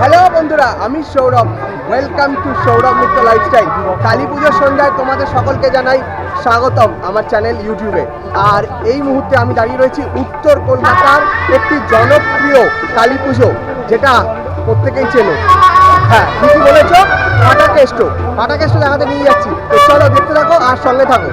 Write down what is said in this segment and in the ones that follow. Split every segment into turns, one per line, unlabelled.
Hello বন্ধুরা, আমি Sourav. Welcome to Sourav Mitra lifestyle Kali পুজোর সন্ধ্যায় তোমাদের সকলকে জানাই স্বাগতম আমার চ্যানেল ইউটিউবে আর এই মুহূর্তে আমি দাঁড়িয়ে রয়েছি উত্তর কলকাতার একটি জনপ্রিয় কালী পুজো, যেটা প্রত্যেকেই চেনো। হ্যাঁ ঠিকই বলেছ? ফাটা কেষ্ট ফাটা কেষ্ট দেখাতে নিয়ে যাচ্ছি। তো চলো দেখতে থাকো আর সঙ্গে থাকো।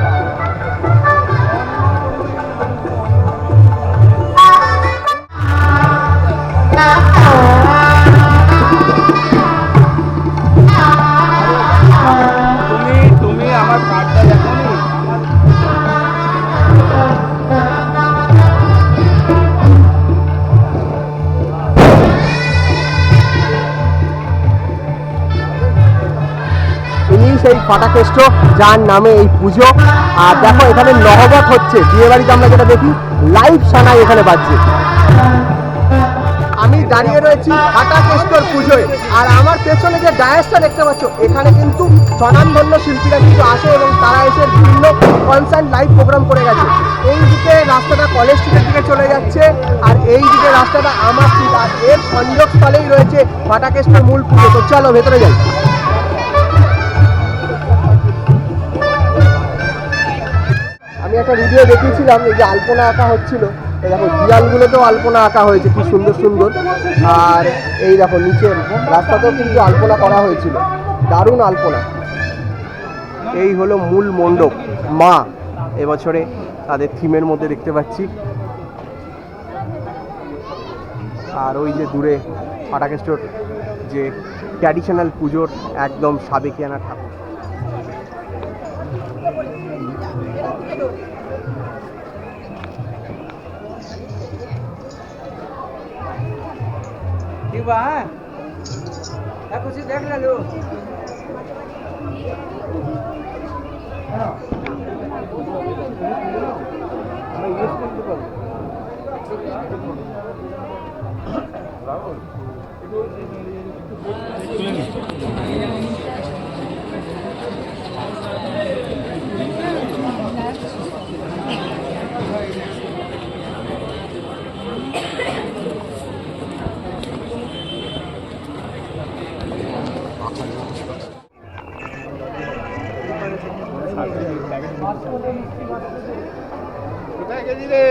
ইনি সেই ফাটাকেষ্ট, যার নামে এই পুজো। আর দেখো, এখানে নহবত হচ্ছে। বিয়ে বাড়িতে আমরা যেটা দেখি, লাইভ সানাই এখানে বাজছে। আমি দাঁড়িয়ে রয়েছি ফাটাকেষ্টর পুজোয়। আর আমার পেছনে যে ডায়াসটা দেখতে পাচ্ছ, এখানে কিন্তু স্বনামধন্য শিল্পীরা কিন্তু আসে এবং তারা এসে বিভিন্ন কনসার্ট লাইভ প্রোগ্রাম করে গেছে। এই দিকে রাস্তাটা কলেজ স্ট্রিটের দিকে চলে যাচ্ছে, আর এই দিকে রাস্তাটা আমার স্ট্রিট আর এর সংযোগস্থলেই রয়েছে ফাটাকেষ্টর মূল পুজো। তো চলো, ভেতরে যাই। একটা ভিডিও দেখিয়েছিলাম, এই যে আলপনা আঁকা হচ্ছিল। এই দেখো, দিয়ালগুলোতেও আলপনা আঁকা হয়েছে, কি সুন্দর সুন্দর। আর এই দেখো নিচের রাস্তাতেও কিন্তু আলপনা করা হয়েছিল। দারুণ আলপনা। এই হলো মূল মণ্ডপ, মা। এবছরে তাদের থিমের মধ্যে দেখতে পাচ্ছি। আর ওই যে দূরে ফাটাকেস্টোর যে ট্র্যাডিশনাল পুজোর একদম সাবেকিয়ানা ঠাকুর।
ठीक बा हैं या कुछ देख ले लो কোথায় রে?